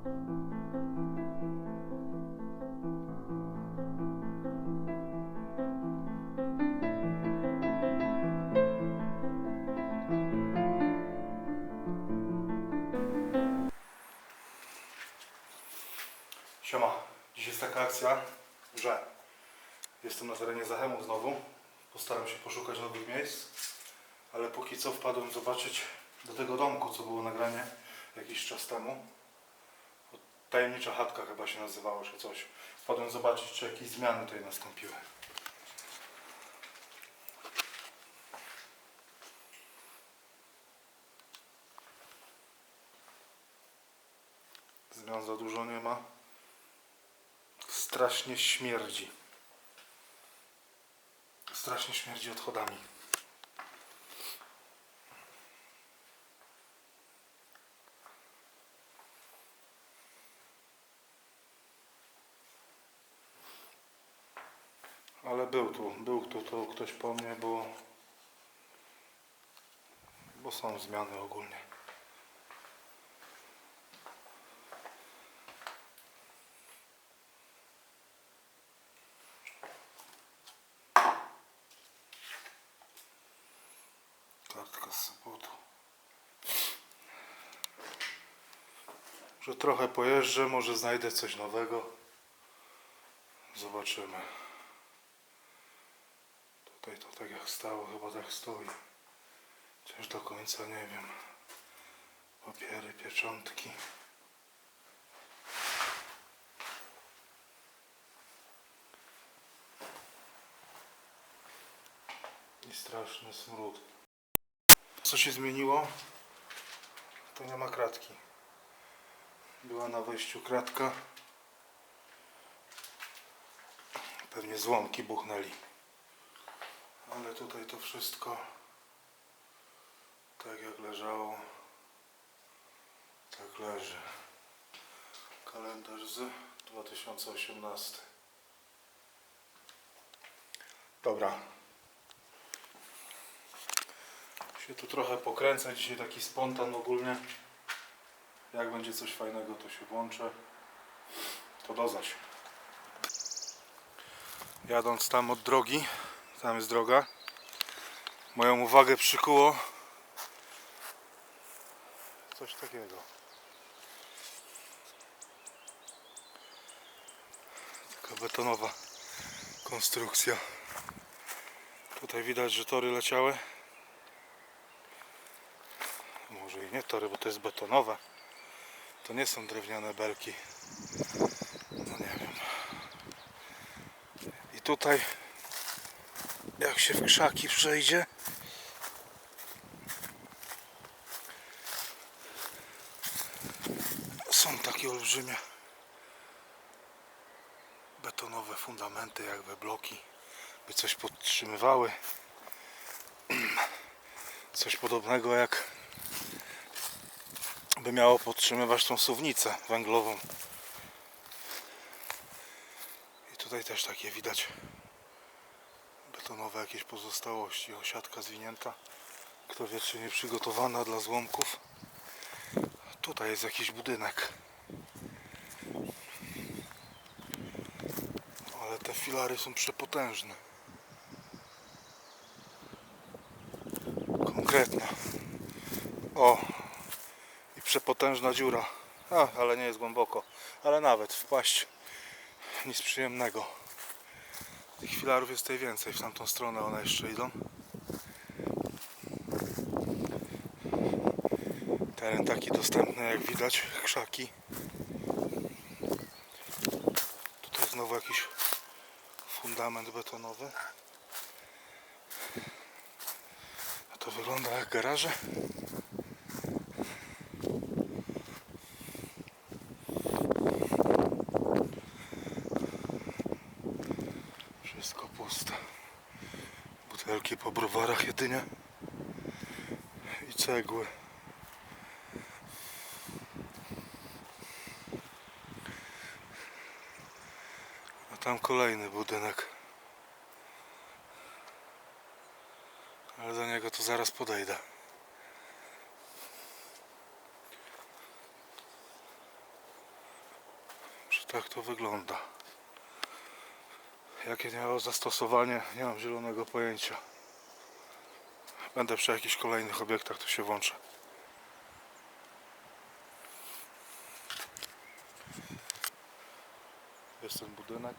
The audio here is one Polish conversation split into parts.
Siema, dziś jest taka akcja, że jestem na terenie Zachemu znowu. Postaram się poszukać nowych miejsc, ale póki co wpadłem zobaczyć do tego domku, co było nagranie jakiś czas temu. Tajemnicza chatka chyba się nazywało, czy coś. Wpadłem zobaczyć, czy jakieś zmiany tutaj nastąpiły. Zmian za dużo nie ma. Strasznie śmierdzi. Strasznie śmierdzi odchodami. Ale był tu, był tu to ktoś po mnie, bo, bo są zmiany ogólnie. Kartka z samochodu. Że trochę pojeżdżę, może znajdę coś nowego. Zobaczymy. Tutaj to tak jak stało, chyba tak stoi. Chociaż do końca nie wiem. Papiery, pieczątki. I straszny smród. Co się zmieniło? To nie ma kratki. Była na wejściu kratka. Pewnie złomki buchnęli. Ale tutaj to wszystko tak jak leżało, tak leży. Kalendarz z 2018. Dobra. Się tu trochę pokręcę. Dzisiaj taki spontan ogólnie. Jak będzie coś fajnego, to się włączę. To do. Jadąc tam od drogi, tam jest droga, moją uwagę przykuło coś takiego. Taka betonowa konstrukcja. Tutaj widać, że tory leciały. Może i nie tory, bo to jest betonowe. To nie są drewniane belki. No nie wiem. I tutaj jak się w krzaki przejdzie. Są takie olbrzymie betonowe fundamenty jakby bloki by coś podtrzymywały. Coś podobnego jak by miało podtrzymywać tą suwnicę węglową. I tutaj też takie widać betonowe jakieś pozostałości. Osiadka zwinięta kto wie czy nie przygotowana dla złomków. Tutaj jest jakiś budynek. Ale te filary są przepotężne. Konkretna o i przepotężna dziura. A, ale nie jest głęboko. Ale nawet wpaść nic przyjemnego filarów jest tutaj więcej w tamtą stronę one jeszcze idą Teren taki dostępny jak widać, krzaki. Tutaj znowu jakiś fundament betonowy. A to wygląda jak garaże. Wszystko puste. Butelki po browarach jedynie. I cegły. A tam kolejny budynek. Ale do niego to zaraz podejdę. Tak to wygląda. Jakie miało zastosowanie, nie mam zielonego pojęcia. Będę przy jakichś kolejnych obiektach, to się włączę. Jest ten budynek.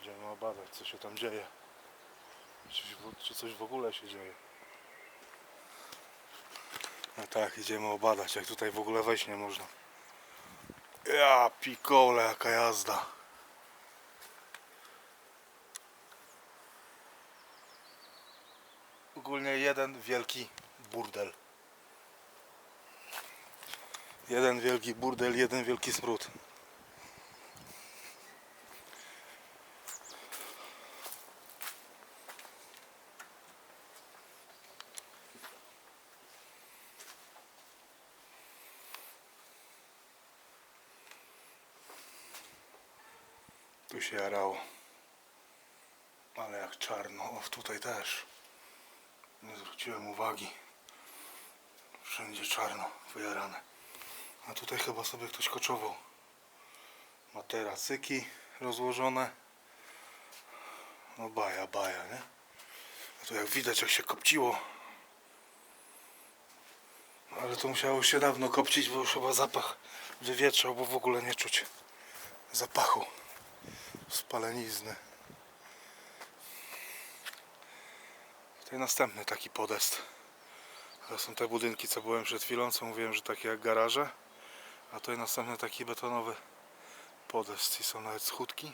Idziemy obadać, co się tam dzieje. Czy, czy coś w ogóle się dzieje. No tak, idziemy obadać, jak tutaj w ogóle wejść nie można. Ja pikole, jaka jazda. Ogólnie jeden wielki burdel. Jeden wielki burdel, jeden wielki smród. Tu się jarało. Ale jak czarno. O, tutaj też. Nie zwróciłem uwagi. Wszędzie czarno, wyjarane. A tutaj chyba sobie ktoś koczował. Materacyki rozłożone. No baja, baja, nie? A tu jak widać, jak się kopciło. Ale to musiało się dawno kopcić, bo już chyba zapach wywietrzał, bo w ogóle nie czuć zapachu spalenizny. Tutaj następny taki podest. To są te budynki, co byłem przed chwilą, co mówiłem, że takie jak garaże. A tutaj następny taki betonowy podest i są nawet schódki.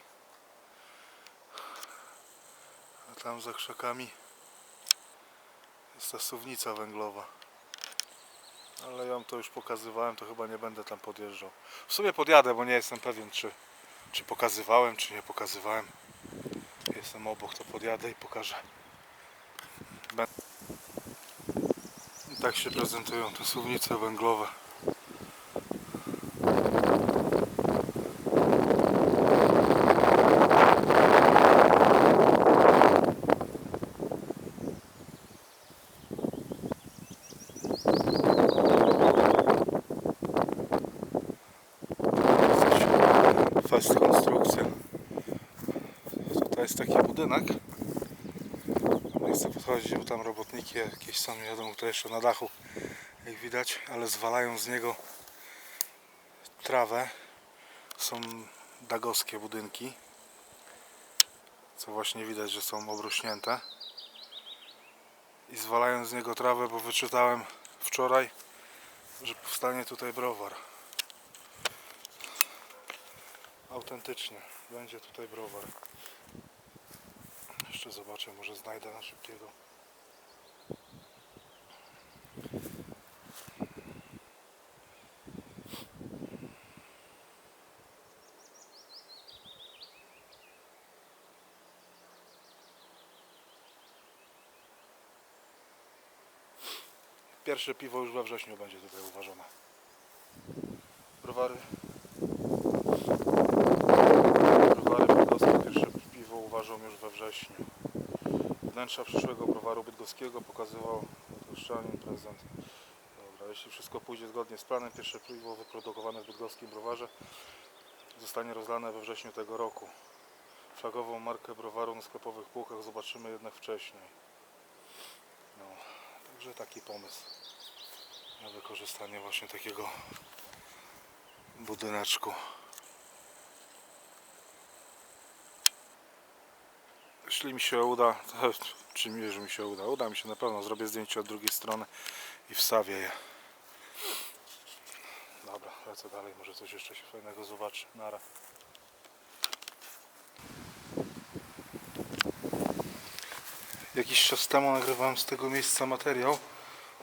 A tam za krzakami jest ta suwnica węglowa. Ale ją to już pokazywałem, to chyba nie będę tam podjeżdżał. W sumie podjadę, bo nie jestem pewien, czy, czy pokazywałem, czy nie pokazywałem. Jestem obok, to podjadę i pokażę. Bę- I tak się prezentują te suwnice węglowe. Fest konstrukcja. Tutaj jest taki budynek. Robotniki jakieś są, nie wiadomo, które jeszcze na dachu, jak widać, ale zwalają z niego trawę. Są dagowskie budynki, co właśnie widać, że są obrośnięte. I zwalają z niego trawę, bo wyczytałem wczoraj, że powstanie tutaj browar. Autentycznie, będzie tutaj browar. Jeszcze zobaczę, może znajdę na szybkiego. Pierwsze piwo już we wrześniu będzie tutaj uważone. Browary. Browary bydgoskie pierwsze piwo uważam już we wrześniu. Wnętrza przyszłego browaru bydgoskiego pokazywał otoczczanin prezydent. Dobra, jeśli wszystko pójdzie zgodnie z planem, pierwsze piwo wyprodukowane w bydgoskim browarze zostanie rozlane we wrześniu tego roku. Flagową markę browaru na sklepowych półkach zobaczymy jednak wcześniej. Także taki pomysł na wykorzystanie właśnie takiego budyneczku. Jeśli mi się uda, to, czy mi, że mi się uda, uda mi się na pewno, zrobię zdjęcie od drugiej strony i wstawię je. Dobra, lecę dalej, może coś jeszcze się fajnego zobaczy. Nara. Jakiś czas temu nagrywałem z tego miejsca materiał.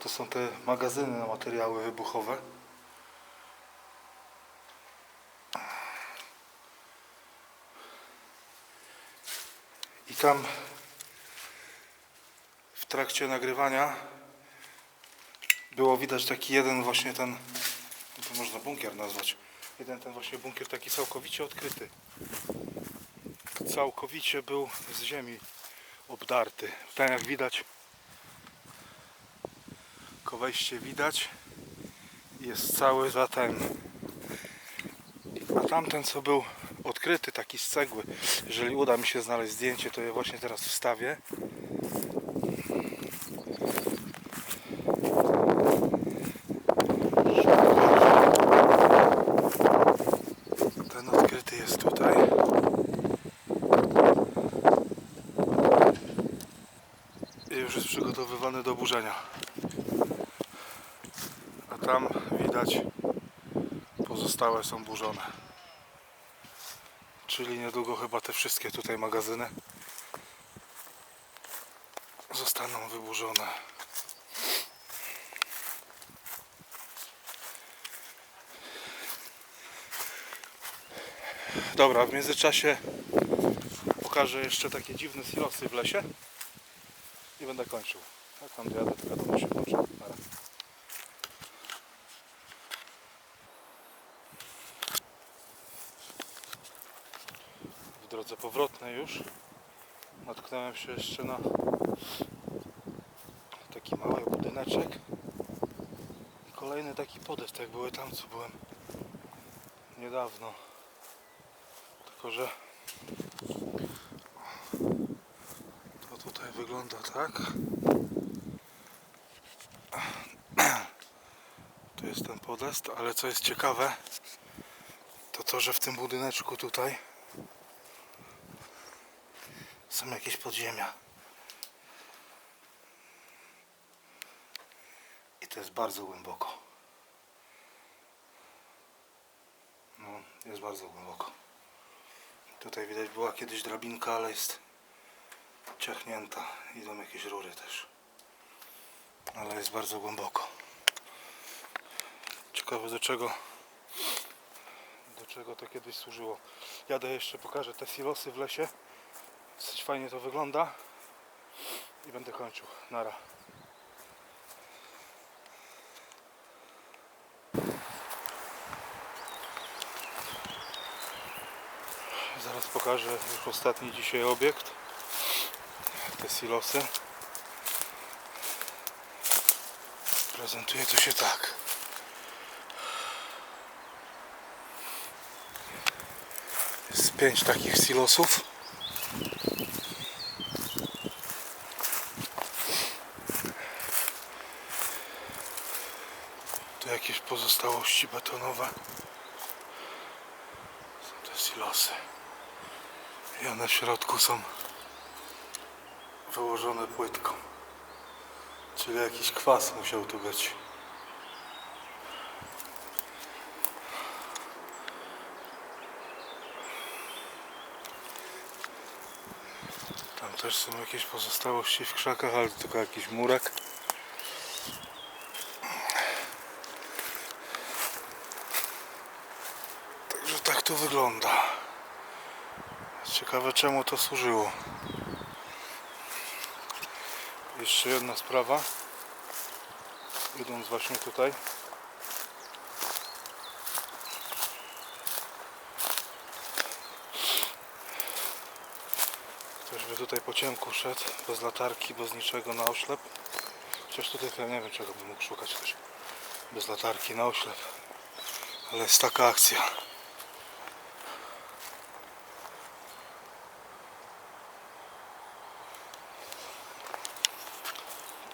To są te magazyny na materiały wybuchowe. I tam w trakcie nagrywania było widać taki jeden właśnie ten, no to można bunkier nazwać, jeden ten właśnie bunkier taki całkowicie odkryty. Całkowicie był z ziemi obdarty. Tam jak widać, ko wejście widać, jest cały za ten. A tam tamten co był odkryty, taki z cegły. Jeżeli uda mi się znaleźć zdjęcie, to je właśnie teraz wstawię. Ten odkryty jest tutaj. I już jest A tam widać pozostałe są burzone. Czyli niedługo chyba te wszystkie tutaj magazyny zostaną wyburzone. Dobra, w międzyczasie pokażę jeszcze takie dziwne silosy w lesie i będę kończył. Jak tam to się razie. w drodze powrotnej już. Natknąłem się jeszcze na taki mały budyneczek. I kolejny taki podest jak były tam co byłem niedawno. Tylko że to tutaj wygląda tak tu jest ten podest ale co jest ciekawe to to, że w tym budyneczku tutaj są jakieś podziemia. I to jest bardzo głęboko. No, jest bardzo głęboko. Tutaj widać była kiedyś drabinka, ale jest ciachnięta. Idą jakieś rury też. Ale jest bardzo głęboko. Ciekawe do czego do czego to kiedyś służyło. Jadę jeszcze pokażę te silosy w lesie. Dosyć fajnie to wygląda. I będę kończył. Nara. Zaraz pokażę już ostatni dzisiaj obiekt. Te silosy. Prezentuje to się tak. Pięć takich silosów. Tu jakieś pozostałości betonowe. Są te silosy. I one w środku są wyłożone płytką. Czyli jakiś kwas musiał tu być. Tam też są jakieś pozostałości w krzakach, ale tylko jakiś murek. Także tak to wygląda. Ciekawe czemu to służyło. Jeszcze jedna sprawa. Idąc właśnie tutaj. Tutaj po ciemku szedł, bez latarki, bez niczego na oślep. Chociaż tutaj ja nie wiem czego by mógł szukać ktoś bez latarki na oślep. Ale jest taka akcja.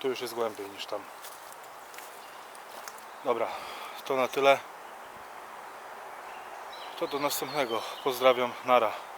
Tu już jest głębiej niż tam. Dobra, to na tyle. To do następnego. Pozdrawiam, nara.